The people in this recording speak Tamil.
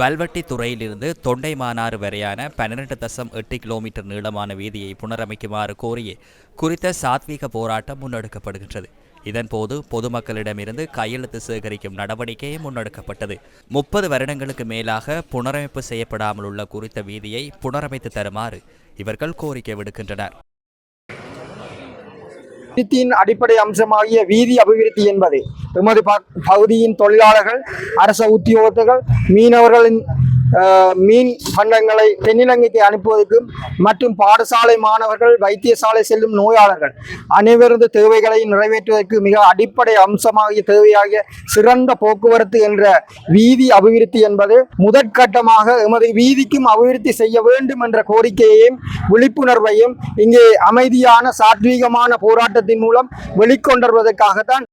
வல்வெட்டி துறையிலிருந்து தொண்டைமானாறு வரையான பன்னிரண்டு தசம் எட்டு கிலோமீட்டர் நீளமான வீதியை புனரமைக்குமாறு கோரியே குறித்த சாத்வீக போராட்டம் முன்னெடுக்கப்படுகின்றது. இதன்போது பொதுமக்களிடமிருந்து கையெழுத்து சேகரிக்கும் நடவடிக்கை முன்னெடுக்கப்பட்டது. முப்பது வருடங்களுக்கு மேலாக புனரமைப்பு செய்யப்படாமல் உள்ள குறித்த வீதியை புனரமைத்து தருமாறு இவர்கள் கோரிக்கை விடுக்கின்றனர். அபிவிருத்தியின் அடிப்படை அம்சமாகிய வீதி அபிவிருத்தி என்பது. எமது ப- பகுதியின் தொழிலாளர்கள் அரச உத்தியோகத்தர்கள் மீனவர்களின் மீன் பண்டங்களை தென்னிலங்கைக்கு அனுப்புவதற்கும் மற்றும் பாடசாலை மாணவர்கள் வைத்தியசாலை செல்லும் நோயாளர்கள் அனைவரது தேவைகளை நிறைவேற்றுவதற்கு மிக அடிப்படை அம்சமாகிய தேவையாகிய சிறந்த போக்குவரத்து என்ற வீதி அபிவிருத்தி என்பது முதற்கட்டமாக எமது வீதிக்கும் அபிவிருத்தி செய்ய வேண்டும் என்ற கோரிக்கையையும் விழிப்புணர்வையும் இங்கே அமைதியான சாத்வீகமான போராட்டத்தின் மூலம் வெளிக்கொண்டருவதற்காகத்தான்